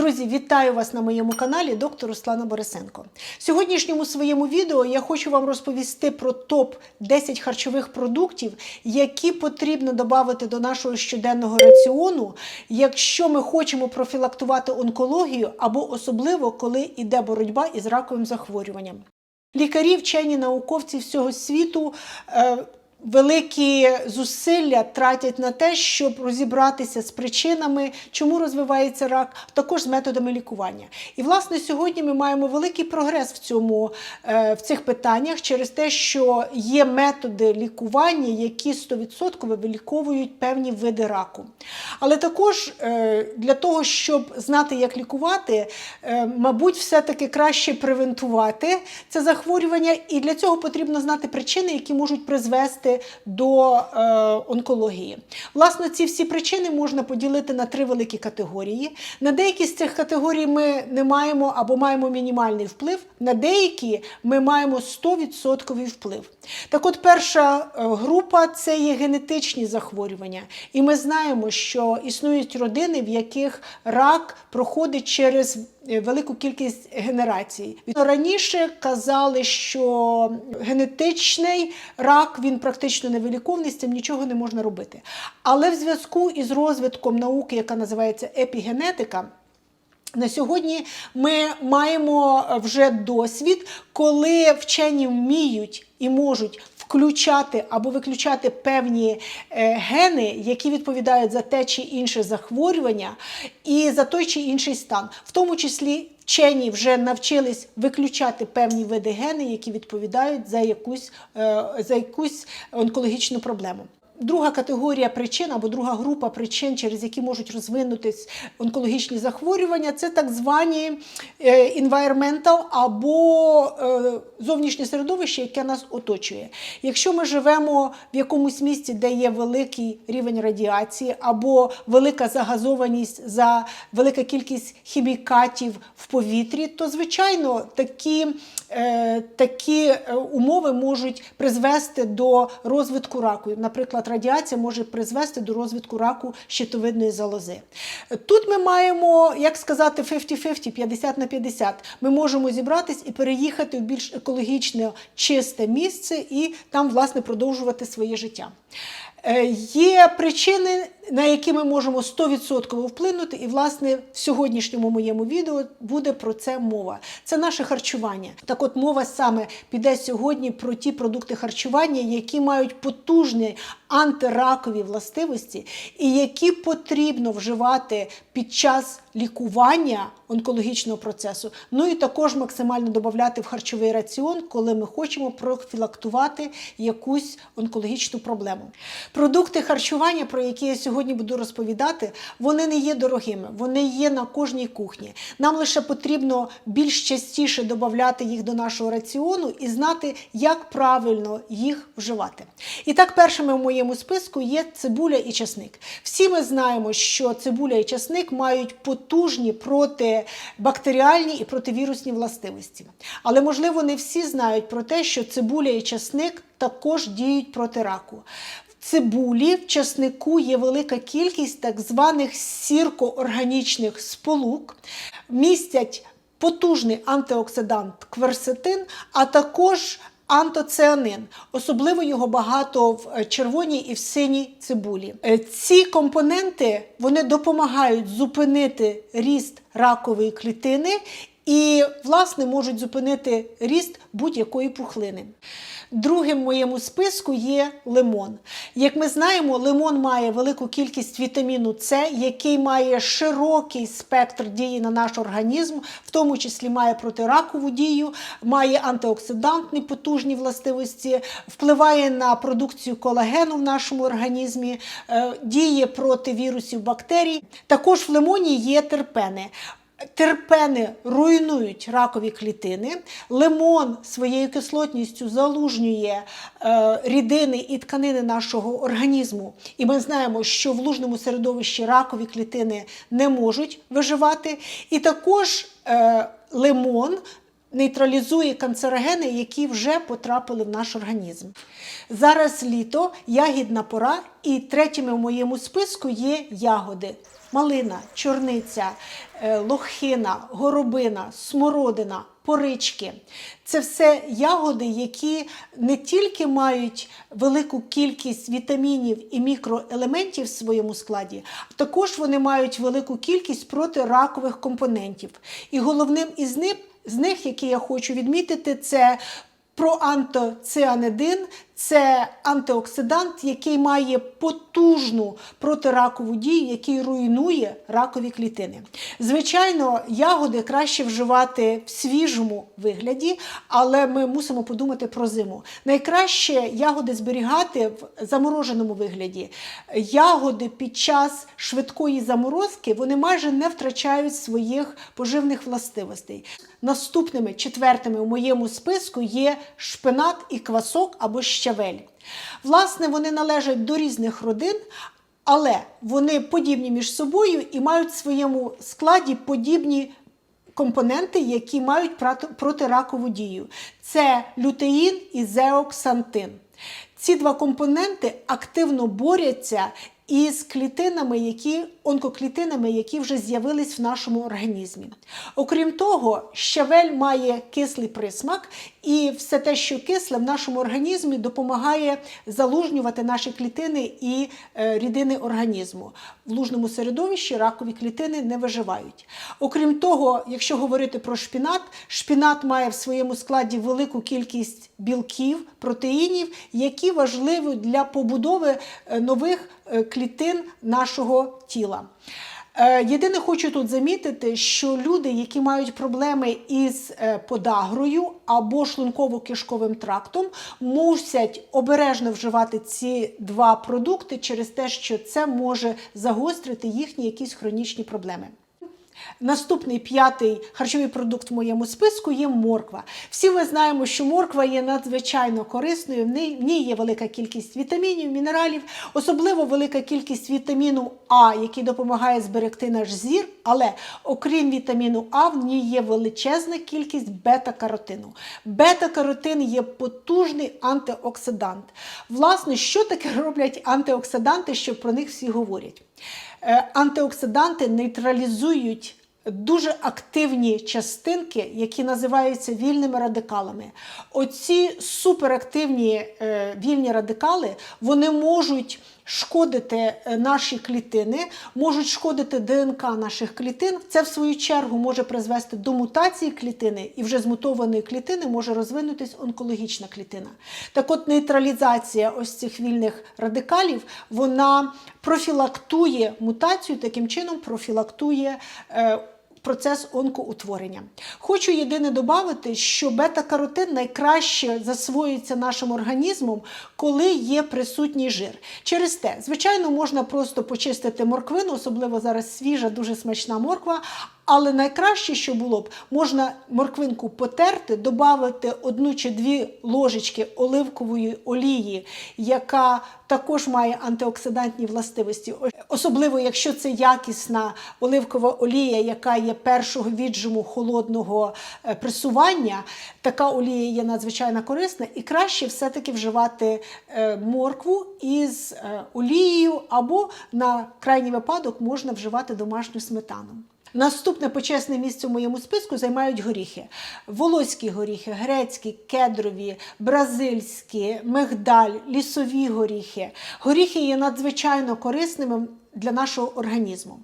Друзі, вітаю вас на моєму каналі доктор Руслана Борисенко. В сьогоднішньому своєму відео я хочу вам розповісти про топ 10 харчових продуктів, які потрібно додати до нашого щоденного раціону, якщо ми хочемо профілактувати онкологію або особливо коли йде боротьба із раковим захворюванням. Лікарі, вчені науковці всього світу. Е, Великі зусилля тратять на те, щоб розібратися з причинами, чому розвивається рак, також з методами лікування. І власне сьогодні ми маємо великий прогрес в цьому е, в цих питаннях через те, що є методи лікування, які 100% виліковують певні види раку. Але також е, для того, щоб знати, як лікувати, е, мабуть, все-таки краще превентувати це захворювання, і для цього потрібно знати причини, які можуть призвести до е, онкології. Власне, ці всі причини можна поділити на три великі категорії. На деякі з цих категорій ми не маємо або маємо мінімальний вплив, на деякі ми маємо 100% вплив. Так от, перша е, група це є генетичні захворювання. І ми знаємо, що існують родини, в яких рак проходить через е, велику кількість генерацій. Раніше казали, що генетичний рак він практично невиліковний, з цим нічого не можна робити. Але в зв'язку із розвитком науки, яка називається епігенетика, на сьогодні ми маємо вже досвід, коли вчені вміють і можуть включати або виключати певні е, гени, які відповідають за те чи інше захворювання, і за той чи інший стан, в тому числі. Вчені вже навчились виключати певні види гени, які відповідають за якусь, е, за якусь онкологічну проблему. Друга категорія причин або друга група причин, через які можуть розвинутись онкологічні захворювання, це так звані е, environmental або е, зовнішнє середовище, яке нас оточує. Якщо ми живемо в якомусь місці, де є великий рівень радіації, або велика загазованість за велика кількість хімікатів в повітрі, то звичайно такі, е, такі умови можуть призвести до розвитку раку. Наприклад, радіація може призвести до розвитку раку щитовидної залози. Тут ми маємо, як сказати, 50-50, 50 на 50. Ми можемо зібратись і переїхати в більш екологічне чисте місце і там, власне, продовжувати своє життя. Е, є причини, на які ми можемо 100% вплинути, і, власне, в сьогоднішньому моєму відео буде про це мова. Це наше харчування. Так от мова саме піде сьогодні про ті продукти харчування, які мають потужні антиракові властивості, і які потрібно вживати під час лікування онкологічного процесу. Ну і також максимально додати в харчовий раціон, коли ми хочемо профілактувати якусь онкологічну проблему. Продукти харчування, про які я сьогодні буду розповідати, вони не є дорогими, вони є на кожній кухні. Нам лише потрібно більш частіше додати їх до нашого раціону і знати, як правильно їх вживати. І так, першими в моєму списку є цибуля і часник. Всі ми знаємо, що цибуля і часник мають потужні протибактеріальні і противірусні властивості. Але, можливо, не всі знають про те, що цибуля і часник також діють проти раку. Цибулі, в часнику є велика кількість так званих сіркоорганічних сполук, містять потужний антиоксидант кверсетин, а також антоціанин. Особливо його багато в червоній і в синій цибулі. Е, ці компоненти вони допомагають зупинити ріст ракової клітини і, власне, можуть зупинити ріст будь-якої пухлини. Другим в моєму списку є лимон. Як ми знаємо, лимон має велику кількість вітаміну С, який має широкий спектр дії на наш організм, в тому числі має протиракову дію, має антиоксидантні потужні властивості, впливає на продукцію колагену в нашому організмі, е, діє проти вірусів бактерій. Також в лимоні є терпени. Терпени руйнують ракові клітини, лимон своєю кислотністю залужнює е, рідини і тканини нашого організму. І ми знаємо, що в лужному середовищі ракові клітини не можуть виживати. І також е, лимон нейтралізує канцерогени, які вже потрапили в наш організм. Зараз літо, ягідна пора, і третіми в моєму списку є ягоди. Малина, чорниця, е, лохина, горобина, смородина, порички. Це все ягоди, які не тільки мають велику кількість вітамінів і мікроелементів в своєму складі, а також вони мають велику кількість протиракових компонентів. І головним із них, з них, які я хочу відмітити, це проантоцианидин це антиоксидант, який має потужну протиракову дію, який руйнує ракові клітини. Звичайно, ягоди краще вживати в свіжому вигляді, але ми мусимо подумати про зиму. Найкраще ягоди зберігати в замороженому вигляді. Ягоди під час швидкої заморозки вони майже не втрачають своїх поживних властивостей. Наступними четвертими у моєму списку є шпинат і квасок або щавель. Власне, вони належать до різних родин, але вони подібні між собою і мають в своєму складі подібні компоненти, які мають протиракову дію. Це лютеїн і зеоксантин. Ці два компоненти активно борються із клітинами, які онкоклітинами, які вже з'явились в нашому організмі. Окрім того, щавель має кислий присмак, і все те, що кисле в нашому організмі, допомагає залужнювати наші клітини і е, рідини організму. В лужному середовищі ракові клітини не виживають. Окрім того, якщо говорити про шпінат, шпінат має в своєму складі велику кількість білків, протеїнів, які важливі для побудови е, нових е, клітин нашого тіла. Е, єдине, хочу тут замітити, що люди, які мають проблеми із е, подагрою або шлунково-кишковим трактом, мусять обережно вживати ці два продукти через те, що це може загострити їхні якісь хронічні проблеми. Наступний п'ятий харчовий продукт в моєму списку є морква. Всі ми знаємо, що морква є надзвичайно корисною. В ній є велика кількість вітамінів, мінералів, особливо велика кількість вітаміну А, який допомагає зберегти наш зір. Але окрім вітаміну А, в ній є величезна кількість бета-каротину. Бета-каротин є потужний антиоксидант. Власне, що таке роблять антиоксиданти, що про них всі говорять? Е, антиоксиданти нейтралізують дуже активні частинки, які називаються вільними радикалами. Оці суперактивні е, вільні радикали вони можуть шкодити е, наші клітини, можуть шкодити ДНК наших клітин. Це, в свою чергу, може призвести до мутації клітини, і вже з мутованої клітини може розвинутись онкологічна клітина. Так от нейтралізація ось цих вільних радикалів вона профілактує мутацію, таким чином профілактує. Процес онкоутворення. Хочу єдине додати, що бета-каротин найкраще засвоюється нашим організмом, коли є присутній жир. Через те, звичайно, можна просто почистити морквину, особливо зараз свіжа, дуже смачна морква. Але найкраще, що було б, можна морквинку потерти, додати одну чи дві ложечки оливкової олії, яка також має антиоксидантні властивості. Особливо, якщо це якісна оливкова олія, яка є першого віджиму холодного е, пресування, така олія є надзвичайно корисна, і краще все-таки вживати е, моркву із е, олією, або на крайній випадок можна вживати домашню сметану. Наступне почесне місце в моєму списку займають горіхи. Волоські горіхи, грецькі, кедрові, бразильські, мигдаль, лісові горіхи. Горіхи є надзвичайно корисними для нашого організму.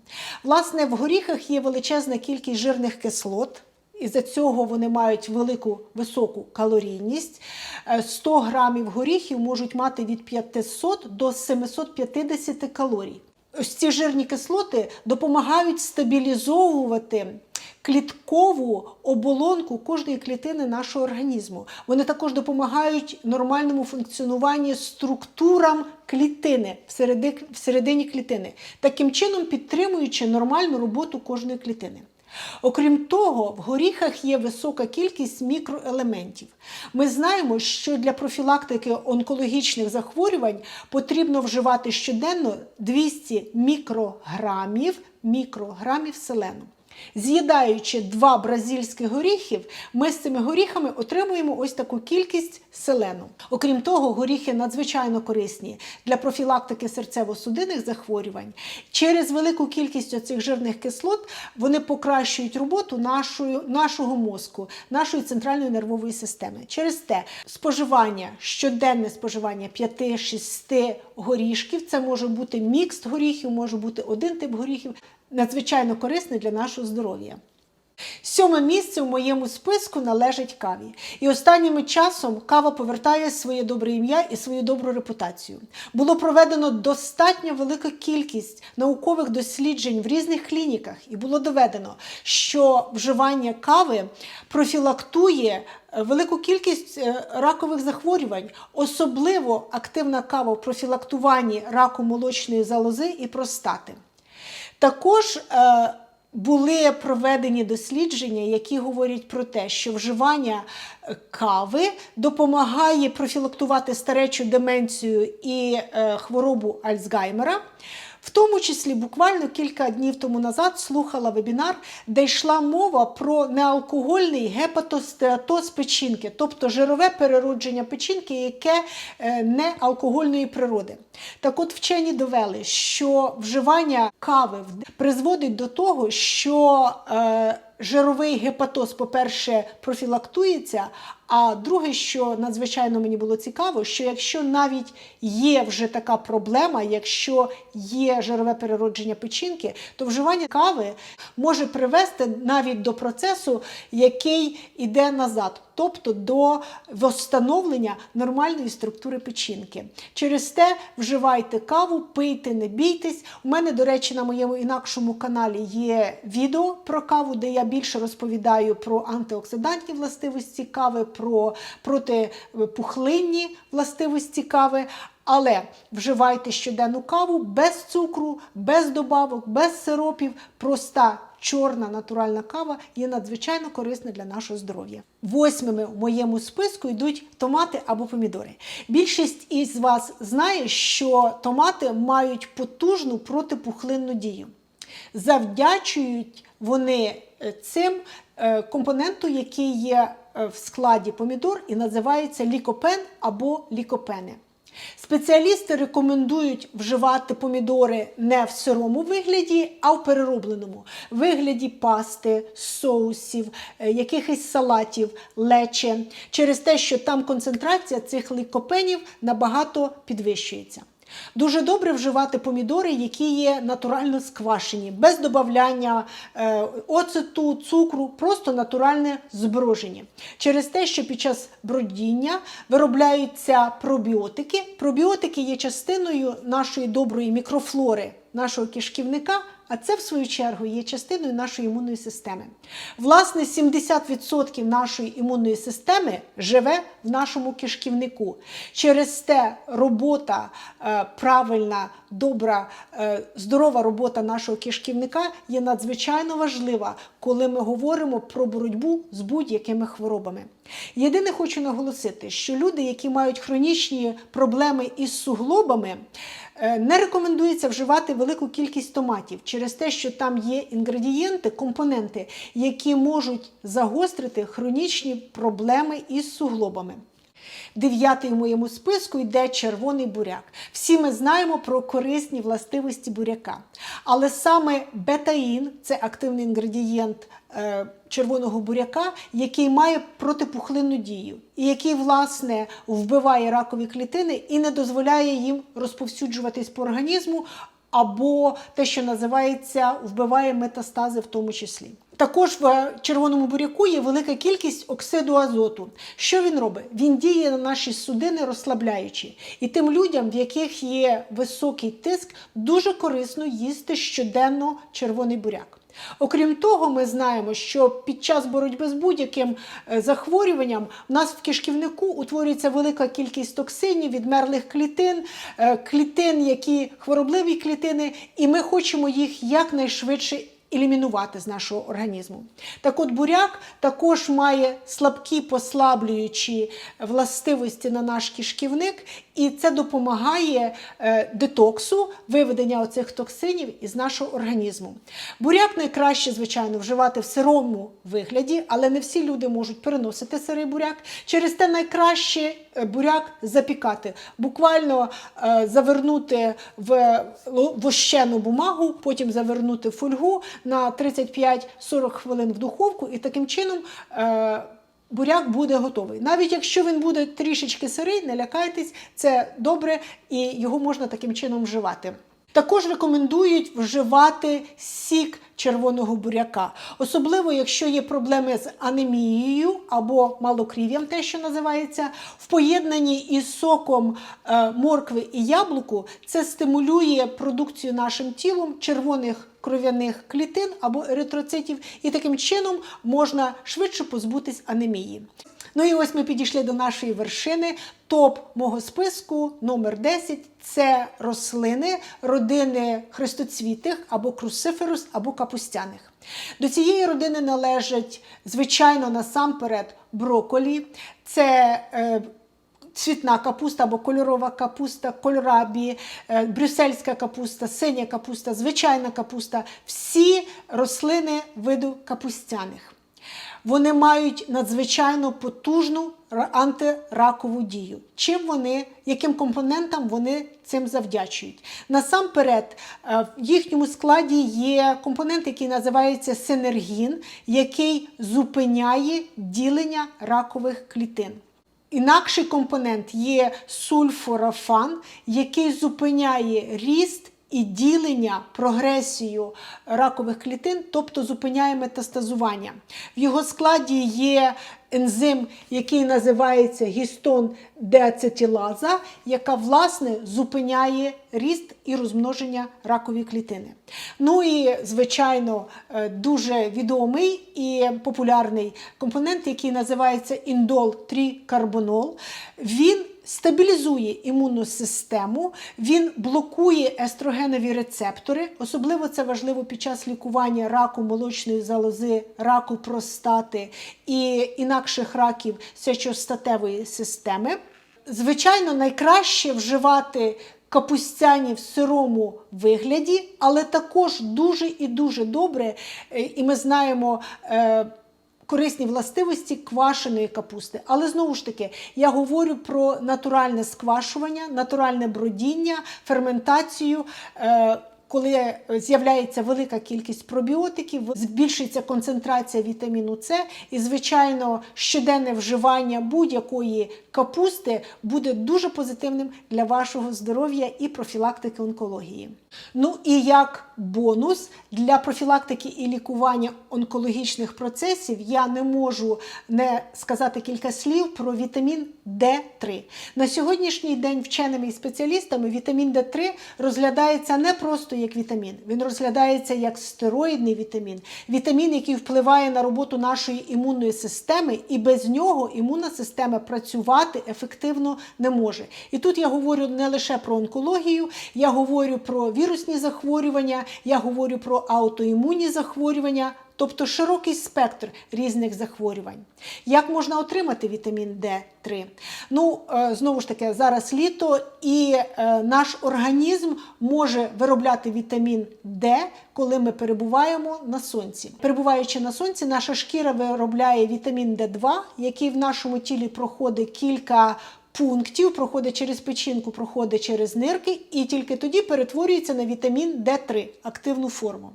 Власне, в горіхах є величезна кількість жирних кислот. І за цього вони мають велику високу калорійність. 100 е, грамів горіхів можуть мати від 500 до 750 калорій ось ці жирні кислоти допомагають стабілізовувати кліткову оболонку кожної клітини нашого організму. Вони також допомагають нормальному функціонуванню структурам клітини всередині клітини, таким чином підтримуючи нормальну роботу кожної клітини. Окрім того, в горіхах є висока кількість мікроелементів. Ми знаємо, що для профілактики онкологічних захворювань потрібно вживати щоденно 200 мікрограмів, мікрограмів селену. З'їдаючи два бразильських горіхів, ми з цими горіхами отримуємо ось таку кількість селену. Окрім того, горіхи надзвичайно корисні для профілактики серцево-судинних захворювань. Через велику кількість оцих жирних кислот вони покращують роботу нашої, нашого мозку, нашої центральної нервової системи. Через те споживання, щоденне споживання 5-6 горішків, це може бути мікс горіхів, може бути один тип горіхів, надзвичайно корисний для нашого здоров'я. Сьоме місце в моєму списку належить каві. І останнім часом кава повертає своє добре ім'я і свою добру репутацію. Було проведено достатньо велика кількість наукових досліджень в різних клініках, і було доведено, що вживання кави профілактує е, велику кількість е, ракових захворювань, особливо активна кава в профілактуванні раку молочної залози і простати. Також е, були проведені дослідження, які говорять про те, що вживання е, кави допомагає профілактувати старечу деменцію і е, хворобу Альцгеймера. В тому числі буквально кілька днів тому назад слухала вебінар, де йшла мова про неалкогольний гепатостеатоз печінки, тобто жирове переродження печінки, яке е, не алкогольної природи. Так от вчені довели, що вживання кави призводить до того, що е, жировий гепатоз, по-перше, профілактується. А друге, що надзвичайно мені було цікаво, що якщо навіть є вже така проблема, якщо є жирове переродження печінки, то вживання кави може привести навіть до процесу, який йде назад, тобто до встановлення нормальної структури печінки. Через те вживайте каву, пийте, не бійтесь. У мене, до речі, на моєму інакшому каналі є відео про каву, де я більше розповідаю про антиоксидантні властивості кави, про протипухлинні властивості кави. Але вживайте щоденну каву без цукру, без добавок, без сиропів. Проста чорна натуральна кава є надзвичайно корисна для нашого здоров'я. Восьмими в моєму списку йдуть томати або помідори. Більшість із вас знає, що томати мають потужну протипухлинну дію. Завдячують вони е, цим е, компоненту, який є в складі помідор і називається лікопен або лікопени. Спеціалісти рекомендують вживати помідори не в сирому вигляді, а в переробленому вигляді пасти, соусів, е, якихось салатів, лече, через те, що там концентрація цих лікопенів набагато підвищується. Дуже добре вживати помідори, які є натурально сквашені, без додавання е, оцету, цукру, просто натуральне зброження. Через те, що під час бродіння виробляються пробіотики. Пробіотики є частиною нашої доброї мікрофлори, нашого кишківника. А це, в свою чергу, є частиною нашої імунної системи. Власне, 70% нашої імунної системи живе в нашому кишківнику. Через те робота е, правильна, добра, е, здорова робота нашого кишківника є надзвичайно важлива, коли ми говоримо про боротьбу з будь-якими хворобами. Єдине хочу наголосити, що люди, які мають хронічні проблеми із суглобами, Е, Не рекомендується вживати велику кількість томатів через те, що там є інгредієнти, компоненти, які можуть загострити хронічні проблеми із суглобами. Дев'ятий в моєму списку йде червоний буряк. Всі ми знаємо про корисні властивості буряка. Але саме бетаїн це активний інгредієнт е, червоного буряка, який має протипухлинну дію, і який, власне, вбиває ракові клітини і не дозволяє їм розповсюджуватись по організму, або те, що називається, вбиває метастази в тому числі. Також в червоному буряку є велика кількість оксиду азоту. Що він робить? Він діє на наші судини розслабляючи. І тим людям, в яких є високий тиск, дуже корисно їсти щоденно червоний буряк. Окрім того, ми знаємо, що під час боротьби з будь-яким е, захворюванням в нас в кишківнику утворюється велика кількість токсинів, відмерлих клітин, е, клітин, які хворобливі клітини, і ми хочемо їх якнайшвидше елімінувати з нашого організму. Так от буряк також має слабкі послаблюючі властивості на наш кишківник, і це допомагає е, детоксу, виведення оцих токсинів із нашого організму. Буряк найкраще, звичайно, вживати в сирому вигляді, але не всі люди можуть переносити сирий буряк. Через те найкраще е, буряк запікати, буквально е, завернути в вощену бумагу, потім завернути в фольгу на 35-40 хвилин в духовку, і таким чином. е, Буряк буде готовий. Навіть якщо він буде трішечки сирий, не лякайтесь, це добре і його можна таким чином вживати. Також рекомендують вживати сік червоного буряка, особливо якщо є проблеми з анемією або малокрів'ям, те, що називається, в поєднанні із соком е, моркви і яблуку, це стимулює продукцію нашим тілом червоних кров'яних клітин або еритроцитів, і таким чином можна швидше позбутись анемії. Ну і ось ми підійшли до нашої вершини. Топ мого списку номер 10 це рослини родини хрестоцвітих або крусиферус, або капустяних. До цієї родини належать, звичайно, насамперед броколі, це е, цвітна капуста або кольорова капуста, кольорабі, е, брюссельська капуста, синя капуста, звичайна капуста всі рослини виду капустяних. Вони мають надзвичайно потужну антиракову дію. Чим вони, яким компонентам вони цим завдячують? Насамперед, е, в їхньому складі є компонент, який називається синергін, який зупиняє ділення ракових клітин. Інакший компонент є сульфорафан, який зупиняє ріст і ділення, прогресію ракових клітин, тобто зупиняє метастазування. В його складі є ензим, який називається гістон деацетилаза, яка власне зупиняє ріст і розмноження ракової клітини. Ну і, звичайно, е, дуже відомий і популярний компонент, який називається індол-3-карбонол. Він стабілізує імунну систему, він блокує естрогенові рецептори. Особливо це важливо під час лікування раку молочної залози, раку простати і інакших раків сечостатевої системи. Звичайно, найкраще вживати капустяні в сирому вигляді, але також дуже і дуже добре, е, і ми знаємо. Корисні властивості квашеної капусти. Але знову ж таки, я говорю про натуральне сквашування, натуральне бродіння, ферментацію. Е, коли з'являється велика кількість пробіотиків, збільшується концентрація вітаміну С, і, звичайно, щоденне вживання будь-якої капусти буде дуже позитивним для вашого здоров'я і профілактики онкології. Ну і як бонус для профілактики і лікування онкологічних процесів я не можу не сказати кілька слів про вітамін D3. На сьогоднішній день вченими і спеціалістами вітамін D3 розглядається не просто як вітамін, він розглядається як стероїдний вітамін, вітамін, який впливає на роботу нашої імунної системи, і без нього імунна система працювати ефективно не може. І тут я говорю не лише про онкологію, я говорю про вірусні захворювання, я говорю про аутоімунні захворювання. Тобто широкий спектр різних захворювань. Як можна отримати вітамін D3? Ну, е, знову ж таки, зараз літо, і е, наш організм може виробляти вітамін D, коли ми перебуваємо на сонці. Перебуваючи на сонці, наша шкіра виробляє вітамін D2, який в нашому тілі проходить кілька пунктів, проходить через печінку, проходить через нирки, і тільки тоді перетворюється на вітамін D3, активну форму.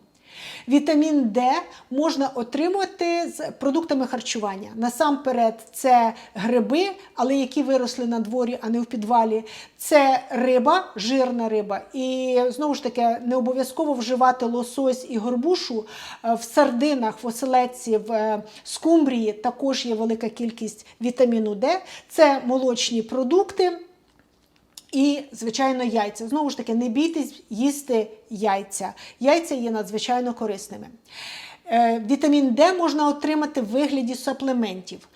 Вітамін Д можна отримати з продуктами харчування. Насамперед, це гриби, але які виросли на дворі, а не в підвалі. Це риба, жирна риба. І знову ж таки, не обов'язково вживати лосось і горбушу. Е, В сардинах, в оселедці, в е, скумбрії також є велика кількість вітаміну Д. Це молочні продукти. І, звичайно, яйця. Знову ж таки, не бійтесь їсти яйця. Яйця є надзвичайно корисними. Е, Вітамін Д можна отримати в вигляді суплементів.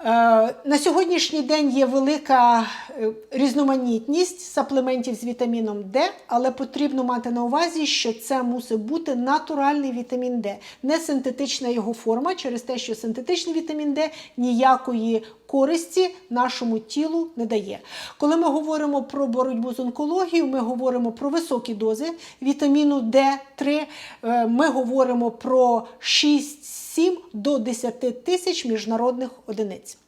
Е, На сьогоднішній день є велика е, різноманітність саплементів з вітаміном Д, але потрібно мати на увазі, що це мусить бути натуральний вітамін Д, не синтетична його форма, через те, що синтетичний вітамін Д ніякої користі нашому тілу не дає. Коли ми говоримо про боротьбу з онкологією, ми говоримо про високі дози вітаміну Д3, е, ми говоримо про 6-7 до 10 тисяч міжнародних одиниць.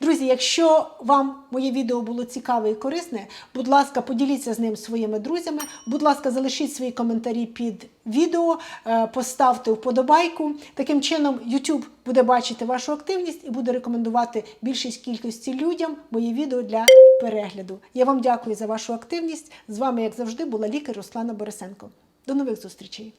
Друзі, якщо вам моє відео було цікаве і корисне, будь ласка, поділіться з ним своїми друзями. Будь ласка, залишіть свої коментарі під відео, е, поставте вподобайку. Таким чином, YouTube буде бачити вашу активність і буде рекомендувати більшість кількості людям моє відео для перегляду. Я вам дякую за вашу активність. З вами, як завжди, була лікар Руслана Борисенко. До нових зустрічей!